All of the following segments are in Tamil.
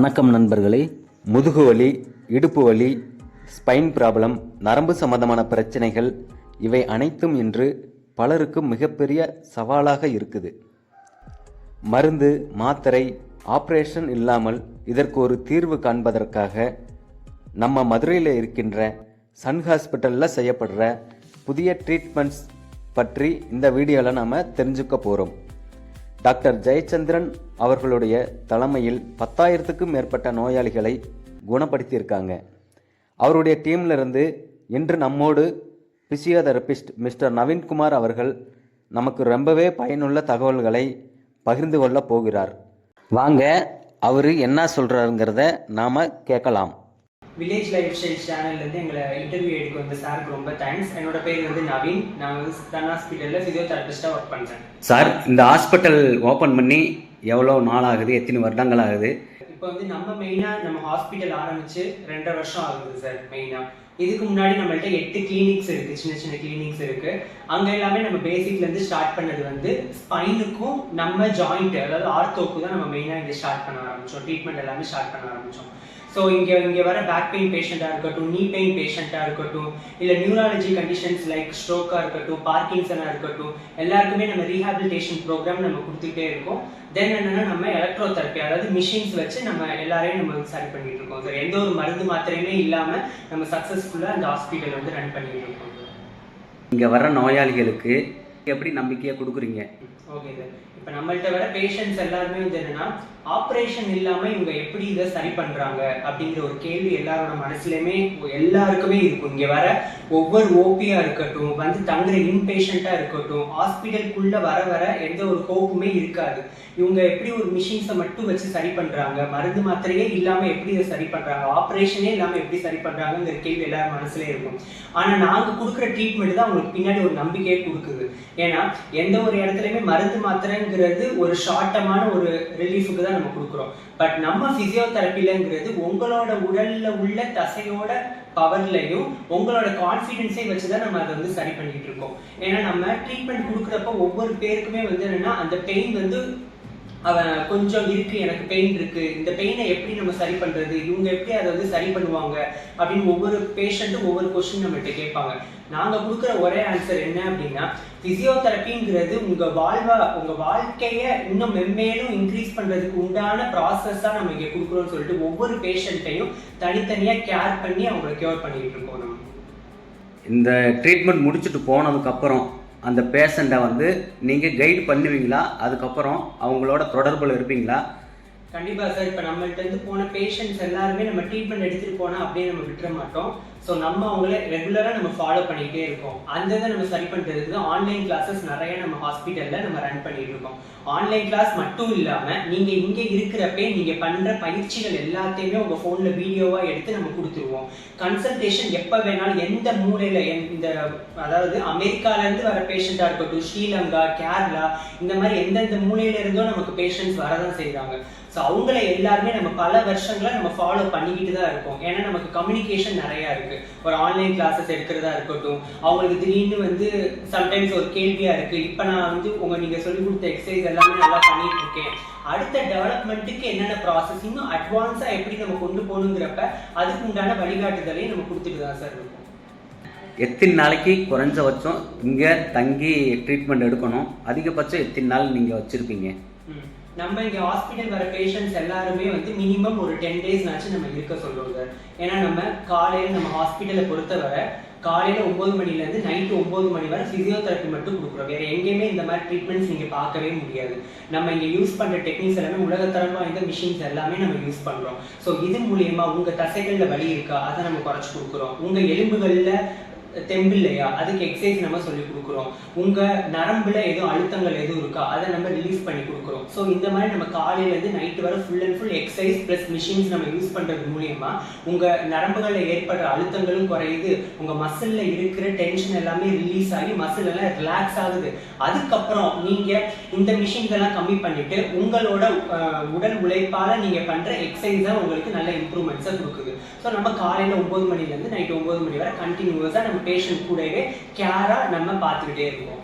வணக்கம் நண்பர்களே. முதுகு வலி இடுப்பு வலி ஸ்பைன் ப்ராப்ளம் நரம்பு சம்பந்தமான பிரச்சனைகள் இவை அனைத்தும் இன்று பலருக்கு மிகப்பெரிய சவாலாக இருக்குது. மருந்து மாத்திரை ஆப்ரேஷன் இல்லாமல் இதற்கு ஒரு தீர்வு காண்பதற்காக நம்ம மதுரையில் இருக்கின்ற சன் ஹாஸ்பிட்டலில் செய்யப்படுற புதிய ட்ரீட்மெண்ட்ஸ் பற்றி இந்த வீடியோவில் நாம் தெரிஞ்சுக்க போகிறோம் டாக்டர் ஜெயச்சந்திரன் அவர்களுடைய தலைமையில் பத்தாயிரத்துக்கும் மேற்பட்ட நோயாளிகளை குணப்படுத்தியிருக்காங்க. அவருடைய டீம்ல இருந்து இன்று நம்மோடு பிசியோதெரபிஸ்ட் மிஸ்டர் நவீன்குமார் அவர்கள் நமக்கு ரொம்பவே பயனுள்ள தகவல்களை பகிர்ந்து கொள்ள போகிறார். வாங்க அவர் என்ன சொல்கிறாருங்கிறத நாம் கேட்கலாம். வில்லேஜ் லைஃப் ஸ்டைல் சேனல்லேருந்து எங்களை இன்டர்வியூ எடுக்க வந்த சாருக்கு ரொம்ப தேங்க்ஸ் என்னோட பேர் வந்து நவீன். நான் வந்து தன் ஹாஸ்பிட்டலில் ஃபிசியோதெரபிஸ்ட்டாக ஒர்க் பண்ணுறேன் சார் இந்த ஹாஸ்பிட்டல் ஓப்பன் பண்ணி எவ்வளோ நாள் ஆகுது எத்தனை வருடங்கள் ஆகுது இப்போ வந்து நம்ம மெயினாக நம்ம ஹாஸ்பிட்டல் ஆரம்பிச்சு ரெண்டரை வருஷம் ஆகுது சார் மெயினாக இதுக்கு முன்னாடி நம்மள்ட்ட எட்டு கிளினிக்ஸ் இருக்குது சின்ன சின்ன கிளினிக்ஸ் இருக்குது அங்கே எல்லாமே நம்ம பேசிக்லேருந்து ஸ்டார்ட் பண்ணது வந்து ஸ்பைனுக்கும் நம்ம ஜாயிண்ட் அதாவது ஆர்த்தோக்கு தான் நம்ம மெயினாக இங்க ஸ்டார்ட் பண்ண ஆரம்பிச்சோம். ட்ரீட்மெண்ட் எல்லாமே ஸ்டார்ட் பண்ண ஆரம்பிச்சோம். ஸோ இங்கே இங்கே வர பேக் பெயின் பேஷண்ட்டாக இருக்கட்டும் நீ பெயின் பேஷண்ட்டாக இருக்கட்டும் இல்லை நியூராலஜி கண்டிஷன்ஸ் லைக் ஸ்ட்ரோக்காக இருக்கட்டும் பார்க்கிங்ஸனாக இருக்கட்டும் எல்லாருக்குமே நம்ம ரீஹாபிலிட்டேஷன் ப்ரோக்ராம் நம்ம கொடுத்துட்டே இருக்கோம். தென் என்னென்னா நம்ம எலக்ட்ரோ தெரப்பி அதாவது மிஷின்ஸ் வச்சு நம்ம எல்லாரையும் நம்ம வந்து சரி பண்ணிட்டு இருக்கோம். சார் எந்த ஒரு மருந்து மாத்திரையுமே இல்லாமல் நம்ம சக்ஸஸ்ஃபுல்லாக அந்த ஹாஸ்பிட்டல் வந்து ரன் பண்ணிட்டு இருக்கோம். இங்கே வர நோயாளிகளுக்கு எப்படி நம்பிக்கையை கொடுக்குறீங்க? ஓகே சார் இப்போ நம்மள்கிட்ட வர பேஷண்ட்ஸ் எல்லாருமே வந்து என்னன்னா ஆப்ரேஷன் இல்லாம இவங்க எப்படி இதை சரி பண்றாங்க அப்படிங்கிற ஒரு கேள்வி எல்லாரோட மனசுலயுமே எல்லாருக்குமே இருக்கும். இங்க வர ஒவ்வொரு ஓபியா இருக்கட்டும் வந்து தங்குற இன்பேஷண்டா இருக்கட்டும் ஹாஸ்பிட்டலுக்குள்ள வர வர எந்த ஒரு ஹோப்புமே இருக்காது. இவங்க எப்படி ஒரு மிஷின்ஸை மட்டும் வச்சு சரி பண்றாங்க? மருந்து மாத்திரையே இல்லாம எப்படி இதை சரி பண்றாங்க? ஆப்ரேஷனே இல்லாம எப்படி சரி பண்றாங்கங்கிற கேள்வி எல்லாரும் மனசுலயே இருக்கும். ஆனா நாங்க கொடுக்குற ட்ரீட்மெண்ட் தான் அவங்களுக்கு பின்னாடி ஒரு நம்பிக்கையை கொடுக்குது. ஏன்னா எந்த ஒரு இடத்துலயுமே மருந்து மாத்திரைங்கிறது ஒரு ஷார்ட்டமான ஒரு ரிலீஃபுக்கு தான் நம்ம கொடுக்குறோம். பட் நம்ம பிசியோதெரப்பிலங்கிறது உங்களோட உடல்ல உள்ள தசையோட பவர்லையும் உங்களோட கான்ஃபிடென்ஸை வச்சு தான் நம்ம அதை வந்து சரி பண்ணிட்டு இருக்கோம். ஏன்னா நம்ம ட்ரீட்மெண்ட் கொடுக்குறப்ப ஒவ்வொரு பேருக்குமே வந்து என்னன்னா அந்த பெயின் வந்து அவன் கொஞ்சம் இருக்கு எனக்கு பெயின் இருக்கு. இந்த பெயினை எப்படி நம்ம சரி பண்றது? இவங்க எப்படி அதை வந்து சரி பண்ணுவாங்க? அப்படின்னு ஒவ்வொரு பேஷண்ட்டும் ஒவ்வொரு கொஸ்டின் நம்மகிட்ட கேட்பாங்க. நாங்க கொடுக்குற ஒரே ஆன்சர் என்ன அப்படின்னா பிசியோதெரப்பிங்கிறது உங்க வாழ்வா உங்க வாழ்க்கைய இன்னும் மென்மேலும் இன்க்ரீஸ் பண்றதுக்கு உண்டான ப்ராசஸ் நம்ம இங்க கொடுக்குறோம்னு சொல்லிட்டு ஒவ்வொரு பேஷண்ட்டையும் தனித்தனியா கேர் பண்ணி அவங்களை கியூர் பண்ணிட்டு இருக்கோம் நம்ம இந்த ட்ரீட்மெண்ட் முடிச்சுட்டு போனதுக்கப்புறம் அந்த பேஷண்ட்டை வந்து நீங்கள் கைடு பண்ணுவீங்களா? அதுக்கப்புறம் அவங்களோட தொடர்பில் இருப்பீங்களா? கண்டிப்பாக சார் இப்போ நம்மள்ட்ட இருந்து போன பேஷண்ட்ஸ் எல்லாருமே நம்ம ட்ரீட்மெண்ட் எடுத்துகிட்டு போனால் அப்படியே நம்ம விட்டுற மாட்டோம். ஸோ நம்ம அவங்கள ரெகுலராக நம்ம ஃபாலோ பண்ணிகிட்டே இருக்கோம். அந்த இதை நம்ம சரி பண்ணுறதுக்கு ஆன்லைன் கிளாஸஸ் நிறைய நம்ம ஹாஸ்பிட்டலில் நம்ம ரன் பண்ணிட்டு இருக்கோம். ஆன்லைன் கிளாஸ் மட்டும் இல்லாமல் நீங்கள் இங்கே இருக்கிறப்பே நீங்கள் பண்ணுற பயிற்சிகள் எல்லாத்தையுமே உங்கள் ஃபோனில் வீடியோவாக எடுத்து நம்ம கொடுத்துருவோம். கன்சல்டேஷன் எப்போ வேணாலும் எந்த மூலையில் இந்த அதாவது அமெரிக்காலேருந்து வர பேஷண்ட்டாக இருக்கட்டும் ஸ்ரீலங்கா கேரளா இந்த மாதிரி எந்தெந்த மூலையில இருந்தோ நமக்கு பேஷண்ட்ஸ் வரதான் செய்கிறாங்க ஸோ அவங்கள எல்லாருமே நம்ம பல வருஷங்களை நம்ம ஃபாலோ பண்ணிக்கிட்டு தான் இருக்கோம். ஏன்னா நமக்கு கம்யூனிகேஷன் நிறையா இருக்கும் இருக்கு. ஒரு ஆன்லைன் கிளாஸஸ் எடுக்கிறதா இருக்கட்டும் அவங்களுக்கு திடீர்னு வந்து சம்டைம்ஸ் ஒரு கேள்வியா இருக்கு. இப்போ நான் வந்து உங்க நீங்க சொல்லி கொடுத்த எக்ஸசைஸ் எல்லாமே நல்லா பண்ணிட்டு இருக்கேன். அடுத்த டெவலப்மெண்ட்டுக்கு என்னென்ன ப்ராசஸ் இன்னும் அட்வான்ஸா எப்படி நம்ம கொண்டு போகணுங்கிறப்ப அதுக்கு உண்டான வழிகாட்டுதலையும் நம்ம கொடுத்துட்டு தான் சார் இருக்கோம். எத்தனை நாளைக்கு குறைஞ்சபட்சம் இங்கே தங்கி ட்ரீட்மெண்ட் எடுக்கணும். அதிகபட்சம் எத்தனை நாள் நீங்கள் வச்சுருப்பீங்க. நம்ம இங்கே ஹாஸ்பிட்டல் வர பேஷண்ட்ஸ் எல்லாருமே வந்து மினிமம் ஒரு டென் டேஸ்னாச்சும் நம்ம இருக்க சொல்கிறோம் சார் ஏன்னா நம்ம காலையில் நம்ம ஹாஸ்பிட்டலை பொறுத்தவரை காலையில் ஒம்பது மணிலேருந்து நைட்டு ஒம்பது மணி வரை ஃபிசியோதெரப்பி மட்டும் கொடுக்குறோம். வேறு எங்கேயுமே இந்த மாதிரி ட்ரீட்மெண்ட்ஸ் இங்கே பார்க்கவே முடியாது. நம்ம இங்கே யூஸ் பண்ணுற டெக்னிக்ஸ் எல்லாமே உலகத்தரம் வாய்ந்த மிஷின்ஸ் எல்லாமே நம்ம யூஸ் பண்ணுறோம் ஸோ இது மூலியமாக உங்கள் தசைகளில் வலி இருக்கா அதை நம்ம குறைச்சி கொடுக்குறோம். உங்கள் எலும்புகளில் தெம்பு இல்லையா அதுக்கு எக்ஸசைஸ் நம்ம சொல்லி கொடுக்குறோம். உங்க நரம்புல எதுவும் அழுத்தங்கள் எதுவும் இருக்கா? அதை நம்ம ரிலீஸ் பண்ணி கொடுக்குறோம். ஸோ இந்த மாதிரி நம்ம காலையில இருந்து நைட்டு வரை full and full exercise plus machines நம்ம யூஸ் பண்றது மூலியமா உங்க நரம்புகள்ல ஏற்படுற அழுத்தங்களும் குறையுது. உங்க மசில்ல இருக்கிற டென்ஷன் எல்லாமே ரிலீஸ் ஆகி மசில் எல்லாம் ரிலாக்ஸ் ஆகுது. அதுக்கப்புறம் நீங்க இந்த மிஷின்ஸெல்லாம் கம்மி பண்ணிட்டு உங்களோட உடல் உழைப்பால நீங்க பண்ற எக்ஸசைஸ் தான் உங்களுக்கு நல்ல இம்ப்ரூவ்மெண்ட்ஸை கொடுக்குது. ஸோ நம்ம காலையில ஒன்பது மணிலேருந்து நைட் ஒன்பது மணி வரை கண்டினியூஸா நம்ம பேஷண்ட் கூடவே கேரா நம்ம பார்த்துக்கிட்டே இருக்கோம்.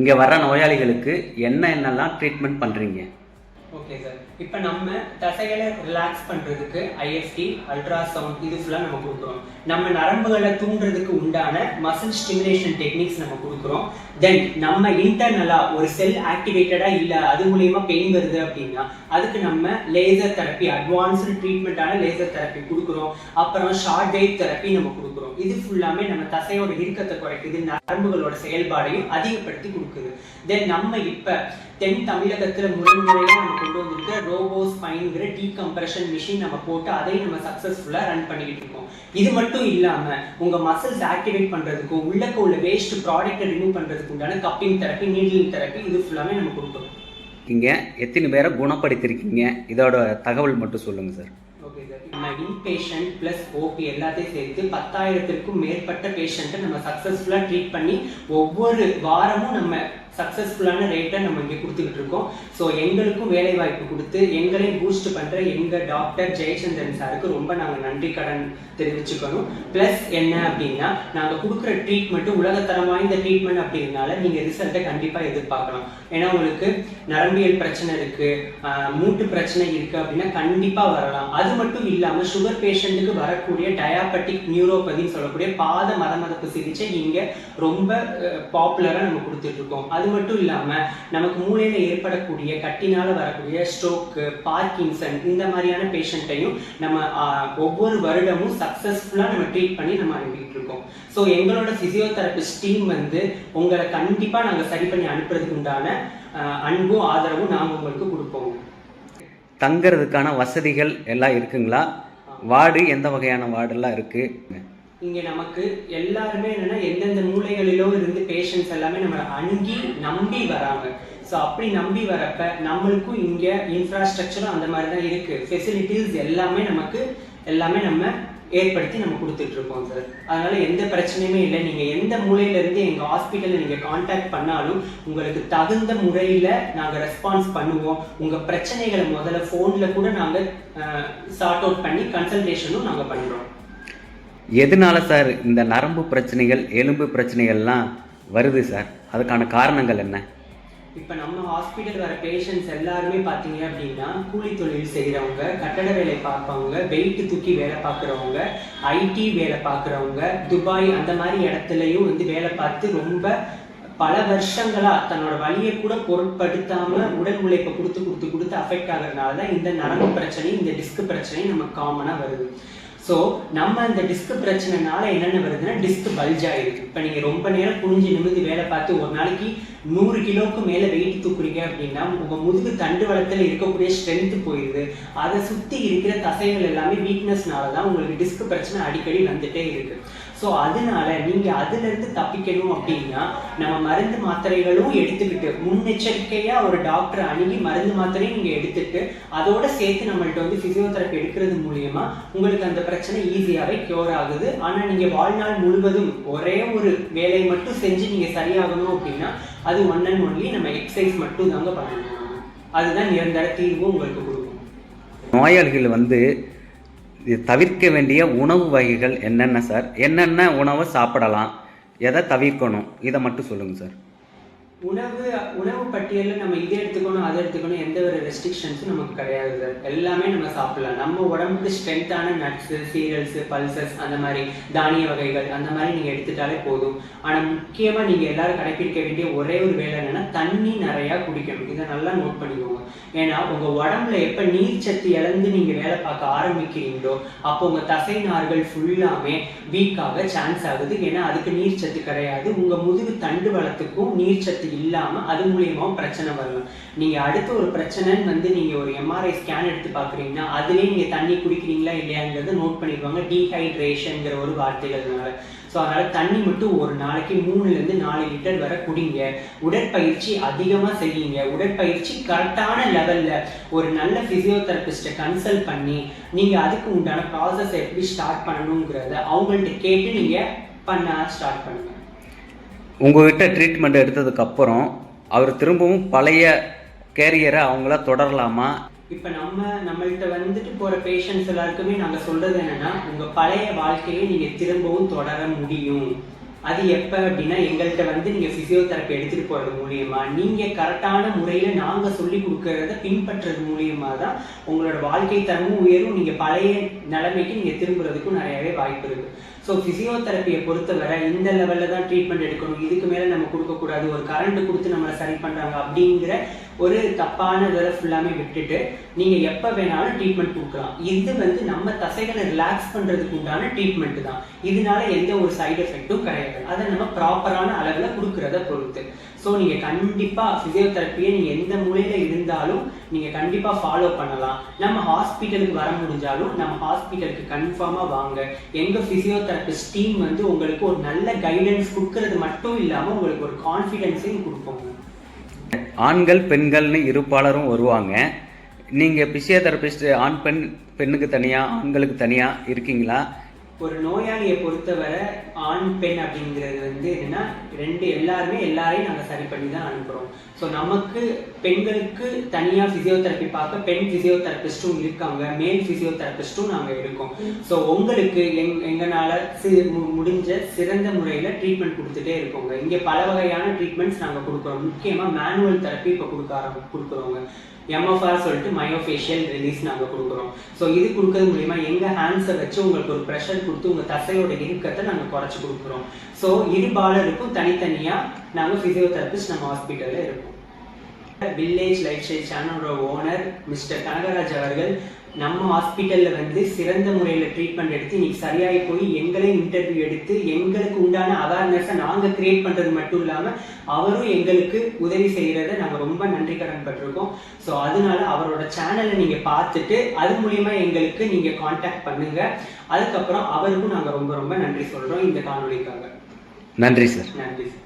இங்கே வர நோயாளிகளுக்கு என்ன என்னெல்லாம் ட்ரீட்மெண்ட் பண்ணுறீங்க ஓகே சார் இப்போ நம்ம தசைகளை ரிலாக்ஸ் பண்றதுக்கு ஐஎஃப்டி அல்ட்ராசவுண்ட் இது ஃபுல்லாக நம்ம கொடுக்குறோம். நம்ம நரம்புகளை தூண்டுறதுக்கு உண்டான மசில் ஸ்டிமுலேஷன் டெக்னிக்ஸ் நம்ம கொடுக்குறோம். தென் நம்ம இன்டர்னலா ஒரு செல் ஆக்டிவேட்டடா இல்ல அது மூலியமா பெயின் வருது அப்படின்னா அதுக்கு நம்ம லேசர் தெரப்பி அட்வான்ஸ்டு ட்ரீட்மெண்ட்டான லேசர் தெரப்பி கொடுக்குறோம். அப்புறம் ஷார்ட் வேவ் தெரப்பி நம்ம கொடுக்குறோம். இது ஃபுல்லாமே நம்ம தசையோட இறுக்கத்தை குறைக்குது நரம்புகளோட செயல்பாடையும் அதிகப்படுத்தி கொடுக்குது. தென் நம்ம இப்ப தென் தமிழகத்துல முறைமுறையா நம்ம கொண்டு வந்திருக்க ரோபோ டீ கம்ப்ரெஷன் மிஷின் நம்ம போட்டு அதை நம்ம சக்சஸ்ஃபுல்லா ரன் பண்ணிக்கிட்டு இருக்கோம். இது மட்டும் இல்லாம உங்க மசில்ஸ் ஆக்டிவேட் பண்றதுக்கும் உள்ளக்க உள்ள வேஸ்ட் ப்ராடக்ட்டை ரிமூவ் பண்றதுக்கு உண்டான கப்பிங் தெரப்பி நீடிலிங் தெரப்பி இது ஃபுல்லாமே நம்ம கொடுக்குறோம். இங்கே எத்தனை பேரை குணப்படுத்திருக்கீங்க? இதோட தகவல் மட்டும் சொல்லுங்கள் சார் நம்ம இன்பேஷண்ட் ப்ளஸ் ஓபி எல்லாத்தையும் சேர்த்து பத்தாயிரத்திற்கும் மேற்பட்ட பேஷண்ட்டை நம்ம சக்ஸஸ்ஃபுல்லாக ட்ரீட் பண்ணி ஒவ்வொரு வாரமும் நம்ம சக்ஸஸ்ஃபுல்லான ரேட்டை நம்ம இங்கே கொடுத்துக்கிட்டு இருக்கோம். ஸோ எங்களுக்கும் வேலை வாய்ப்பு கொடுத்து எங்களையும் பூஸ்ட் பண்ணுற எங்கள் டாக்டர் ஜெயச்சந்திரன் சாருக்கு ரொம்ப நாங்கள் நன்றி கடன் தெரிவிச்சுக்கணும். ப்ளஸ் என்ன அப்படின்னா நாங்கள் கொடுக்குற ட்ரீட்மெண்ட்டு உலகத்தரம் வாய்ந்த ட்ரீட்மெண்ட் அப்படிங்கிறனால நீங்கள் ரிசல்ட்டை கண்டிப்பாக எதிர்பார்க்கலாம். ஏன்னா உங்களுக்கு நரம்பியல் பிரச்சனை இருக்குது மூட்டு பிரச்சனை இருக்குது அப்படின்னா கண்டிப்பாக வரலாம். அது மட்டும் இல்லாமல் சுகர் பேஷண்ட்டுக்கு வரக்கூடிய டயாபெட்டிக் நியூரோபதின்னு சொல்லக்கூடிய பாத மதமதப்பு சிகிச்சை இங்கே ரொம்ப பாப்புலராக நம்ம கொடுத்துட்ருக்கோம் அது அது மட்டும் இல்லாமல் நமக்கு மூளையில் ஏற்படக்கூடிய கட்டினால வரக்கூடிய ஸ்ட்ரோக்கு பார்க்கின்சன் இந்த மாதிரியான பேஷண்ட்டையும் நம்ம ஒவ்வொரு வருடமும் சக்ஸஸ்ஃபுல்லாக நம்ம ட்ரீட் பண்ணி நம்ம அனுப்பிட்டு இருக்கோம். ஸோ எங்களோட ஃபிசியோதெரபிஸ்ட் டீம் வந்து உங்களை கண்டிப்பாக நாங்கள் சரி பண்ணி அனுப்புறதுக்கு உண்டான அன்பும் ஆதரவும் நாங்கள் உங்களுக்கு கொடுப்போம். தங்குறதுக்கான வசதிகள் எல்லாம் இருக்குங்களா? வார்டு எந்த வகையான வார்டெல்லாம் இருக்குது இங்க நமக்கு எல்லாருமே என்னன்னா எந்தெந்த மூலைகளிலோ இருந்து பேஷண்ட்ஸ் எல்லாமே நம்ம அணுகி நம்பி வராங்க. ஸோ அப்படி நம்பி வரப்ப நம்மளுக்கும் இங்க இன்ஃப்ராஸ்ட்ரக்சரும் அந்த மாதிரி தான் இருக்கு. ஃபெசிலிட்டிஸ் எல்லாமே நமக்கு எல்லாமே நம்ம ஏற்படுத்தி நம்ம கொடுத்துட்டு இருக்கோம் சார் அதனால எந்த பிரச்சனையுமே இல்லை. நீங்க எந்த மூலையில இருந்து எங்க ஹாஸ்பிட்டலில் நீங்க காண்டாக்ட் பண்ணாலும் உங்களுக்கு தகுந்த முறையில நாங்க ரெஸ்பான்ஸ் பண்ணுவோம். உங்க பிரச்சனைகளை முதல்ல ஃபோனில் கூட நாங்க சார்ட் அவுட் பண்ணி கன்சல்டேஷனும் நாங்க பண்றோம். எதனால சார் இந்த நரம்பு பிரச்சனைகள் எலும்பு பிரச்சனைகள்லாம் வருது சார்? அதுக்கான காரணங்கள் என்ன? இப்போ நம்ம ஹாஸ்பிட்டல் வர பேஷண்ட்ஸ் எல்லாருமே பார்த்தீங்க அப்படின்னா கூலி தொழில் செய்கிறவங்க கட்டட வேலை பார்ப்பவங்க வெயிட் தூக்கி வேலை பார்க்குறவங்க ஐடி வேலை பார்க்குறவங்க துபாய் அந்த மாதிரி இடத்துலையும் வந்து வேலை பார்த்து ரொம்ப பல வருஷங்களா தன்னோட வழியை கூட பொருட்படுத்தாம உடல் உழைப்பை கொடுத்து கொடுத்து கொடுத்து அஃபெக்ட் ஆகிறதுனால தான் இந்த நரம்பு பிரச்சனை இந்த டிஸ்க் பிரச்சனை நமக்கு காமனாக வருது. ஸோ நம்ம இந்த டிஸ்க் பிரச்சனைனால என்னென்ன வருதுன்னா டிஸ்க் பல்ஜ் ஆயிருக்கு. இப்போ நீங்கள் ரொம்ப நேரம் குனிஞ்சு நிமிர்ந்து வேலை பார்த்து ஒரு நாளைக்கு நூறு கிலோவுக்கு மேலே வெயிட் தூக்குறீங்க அப்படின்னா உங்கள் முதுகு தண்டு வளத்தில் இருக்கக்கூடிய ஸ்ட்ரென்த் போயிடுது. அதை சுற்றி இருக்கிற தசைகள் எல்லாமே வீக்னஸ்னால தான் உங்களுக்கு டிஸ்க் பிரச்சனை அடிக்கடி வந்துட்டே இருக்குது ஸோ அதனால நீங்கள் அதுலேருந்து தப்பிக்கணும் அப்படின்னா நம்ம மருந்து மாத்திரைகளும் எடுத்துக்கிட்டு முன்னெச்சரிக்கையாக ஒரு டாக்டர் அணுகி மருந்து மாத்திரையும் நீங்கள் எடுத்துட்டு அதோட சேர்த்து நம்மள்ட்ட வந்து ஃபிசியோதெரப்பி எடுக்கிறது மூலியமா உங்களுக்கு அந்த பிரச்சனை ஈஸியாகவே க்யூர் ஆகுது. ஆனால் நீங்கள் வாழ்நாள் முழுவதும் ஒரே ஒரு வேலையை மட்டும் செஞ்சு நீங்கள் சரியாகணும் அப்படின்னா அது ஒன் அண்ட் ஒன்லி நம்ம எக்ஸசைஸ் மட்டும் தாங்க பண்ணணும். அதுதான் நிரந்தர தீர்வும் உங்களுக்கு கொடுக்கும். நோயாளிகள் வந்து இது தவிர்க்க வேண்டிய உணவு வகைகள் என்னென்ன சார்? என்னென்ன உணவை சாப்பிடலாம்? எதை தவிர்க்கணும்? இதை மட்டும் சொல்லுங்கள் சார். உணவு உணவு பட்டியலில் நம்ம இதை எடுத்துக்கணும் அதை எடுத்துக்கணும் எந்த ஒரு ரெஸ்ட்ரிக்ஷன்ஸும் நமக்கு கிடையாது சார் எல்லாமே நம்ம சாப்பிடலாம். நம்ம உடம்புக்கு ஸ்ட்ரென்த்தான நட்ஸு சீரியல்ஸு பல்சஸ் அந்த மாதிரி தானிய வகைகள் அந்த மாதிரி நீங்கள் எடுத்துட்டாலே போதும். ஆனால் முக்கியமாக நீங்கள் எல்லாரும் கடைப்பிடிக்க வேண்டிய ஒரே ஒரு வேலை என்னென்னா தண்ணி நிறையா குடிக்கணும். இதை நல்லா நோட் பண்ணிக்கோங்க. ஏன்னா உங்கள் உடம்புல எப்போ நீர் சத்து இழந்து நீங்கள் வேலை பார்க்க ஆரம்பிக்கிறீங்களோ அப்போ உங்கள் தசை நார்கள் ஃபுல்லாமே வீக்காக சான்ஸ் ஆகுது. ஏன்னா அதுக்கு நீர்ச்சத்து கிடையாது. உங்கள் முதுகு தண்டு வளத்துக்கும் நீர்ச்சத்து இல்லாமல் அது மூலியமாகவும் பிரச்சனை வரலாம் நீங்கள் அடுத்து ஒரு பிரச்சனைன்னு வந்து நீங்கள் ஒரு எம்ஆர்ஐ ஸ்கேன் எடுத்து பார்க்குறீங்கன்னா அதுலேயே நீங்கள் தண்ணி குடிக்கிறீங்களா இல்லையாங்கிறத நோட் பண்ணிடுவாங்க. டீஹைட்ரேஷனுங்கிற ஒரு வார்த்தைகள்னால ஸோ அதனால் தண்ணி மட்டும் ஒரு நாளைக்கு மூணுலேருந்து நாலு லிட்டர் வரை குடிங்க. உடற்பயிற்சி அதிகமாக செய்யுங்க. உடற்பயிற்சி கரெக்டான லெவலில் ஒரு நல்ல ஃபிசியோதெரபிஸ்ட்டை கன்சல்ட் பண்ணி நீங்கள் அதுக்கு உண்டான ப்ராசஸ் எப்படி ஸ்டார்ட் பண்ணணுங்கிறத அவங்கள்ட்ட கேட்டு நீங்கள் பண்ண ஸ்டார்ட் பண்ணுங்கள் உங்ககிட்ட ட்ரீட்மெண்ட் எடுத்ததுக்கப்புறம் அவர் திரும்பவும் பழைய கேரியரை அவங்கள தொடரலாமா? இப்போ நம்ம நம்மள்கிட்ட வந்துட்டு போகிற பேஷண்ட்ஸ் எல்லாருக்குமே நாங்கள் சொல்கிறது என்னன்னா உங்கள் பழைய வாழ்க்கையை நீங்கள் திரும்பவும் தொடர முடியும். அது எப்போ அப்படின்னா எங்கள்கிட்ட வந்து நீங்கள் ஃபிசியோதெரப்பி எடுத்துகிட்டு போகிறது மூலியமா நீங்கள் கரெக்டான முறையில் நாங்கள் சொல்லி கொடுக்கறத பின்பற்றுறது மூலியமா தான் உங்களோட வாழ்க்கை தரமும் உயரும். நீங்கள் பழைய நிலைமைக்கு நீங்கள் திரும்புறதுக்கும் நிறையவே வாய்ப்பு இருக்குது ஸோ ஃபிசியோதெரப்பியை பொறுத்தவரை இந்த லெவலில் தான் ட்ரீட்மெண்ட் எடுக்கணும். இதுக்கு மேலே நம்ம கொடுக்கக்கூடாது. ஒரு கரண்ட் கொடுத்து நம்மளை சரி பண்ணுறாங்க அப்படிங்கிற ஒரு தப்பான இதை ஃபுல்லாமே விட்டுட்டு நீங்கள் எப்போ வேணாலும் ட்ரீட்மெண்ட் கொடுக்கலாம். இது வந்து நம்ம தசைகளை ரிலாக்ஸ் பண்ணுறதுக்கு உண்டான ட்ரீட்மெண்ட் தான். இதனால எந்த ஒரு சைடு எஃபெக்ட்டும் கிடையாது. அதை நம்ம ப்ராப்பரான அளவில் கொடுக்கறத பொறுத்து. ஸோ நீங்கள் கண்டிப்பாக ஃபிசியோதெரப்பியை நீங்கள் எந்த மூலையில் இருந்தாலும் நீங்கள் கண்டிப்பாக ஃபாலோ பண்ணலாம். நம்ம ஹாஸ்பிட்டலுக்கு வர முடிஞ்சாலும் நம்ம ஹாஸ்பிட்டலுக்கு கன்ஃபார்மாக வாங்க. எங்கள் ஃபிசியோதெரபிஸ்ட் டீம் வந்து உங்களுக்கு ஒரு நல்ல கைடன்ஸ் கொடுக்கறது மட்டும் இல்லாமல் உங்களுக்கு ஒரு கான்ஃபிடென்ஸையும் கொடுப்போங்க ஆண்கள் பெண்கள்னு இருப்பாளரும் வருவாங்க. நீங்கள் பிசியோதெரபிஸ்ட் ஆண் பெண் பெண்ணுக்கு தனியாக ஆண்களுக்கு தனியாக இருக்கீங்களா? ஒரு நோயாளியை பொறுத்தவரை ஆண் பெண் அப்படிங்கிறது வந்து என்னன்னா ரெண்டு எல்லாருமே எல்லாரையும் நாங்கள் சரி பண்ணி தான் அனுப்புகிறோம் ஸோ நமக்கு பெண்களுக்கு தனியாக ஃபிசியோதெரப்பி பார்க்க பெண் ஃபிசியோதெரபிஸ்ட்டும் இருக்காங்க மேல் ஃபிசியோதெரபிஸ்ட்டும் நாங்கள் இருக்கோம் ஸோ உங்களுக்கு எங் எங்களால் சி மு- முடிஞ்ச சிறந்த முறையில் ட்ரீட்மெண்ட் கொடுத்துட்டே இருக்கோங்க. இங்கே பல வகையான ட்ரீட்மெண்ட்ஸ் நாங்கள் கொடுக்குறோம். முக்கியமாக மேனுவல் தெரப்பி இப்போ கொடுக்க ஆரம்பி கொடுக்குறோங்க. எம்எஃப்ஆர் சொல்லிட்டு மயோஃபேஷியல் ரிலீஸ் நாங்கள் கொடுக்குறோம். ஸோ இது கொடுக்கறது மூலிமா எங்கள் ஹேண்ட்ஸை வச்சு உங்களுக்கு ஒரு ப்ரெஷர் கொடுத்து உங்கள் தசையோட இறுக்கத்தை நாங்கள் குறைச்சி கொடுக்குறோம். ஸோ இரு பாலருக்கும் தனித்தனியாக நாங்கள் ஃபிசியோதெரபிஸ்ட் நம்ம ஹாஸ்பிட்டலில் இருக்கோம். வில்லேஜ் லைஃப் ஸ்டைல் சேனலோட ஓனர் மிஸ்டர் கனகராஜ் அவர்கள் நம்ம ஹாஸ்பிட்டல்ல வந்து சிறந்த முறையில் ட்ரீட்மெண்ட் எடுத்து இன்னைக்கு சரியாகி போய் எங்களே இன்டர்வியூ எடுத்து எங்களுக்கு உண்டான அவேர்னஸை நாங்கள் கிரியேட் பண்ணுறது மட்டும் இல்லாமல் அவரும் எங்களுக்கு உதவி செய்கிறத நாங்கள் ரொம்ப நன்றி கடன் பட்டிருக்கோம். ஸோ அதனால அவரோட சேனலை நீங்கள் பார்த்துட்டு அது மூலியமா எங்களுக்கு நீங்கள் காண்டாக்ட் பண்ணுங்க. அதுக்கப்புறம் அவருக்கும் நாங்கள் ரொம்ப ரொம்ப நன்றி சொல்கிறோம் இந்த காணொளிக்காக. நன்றி சார் நன்றி சார்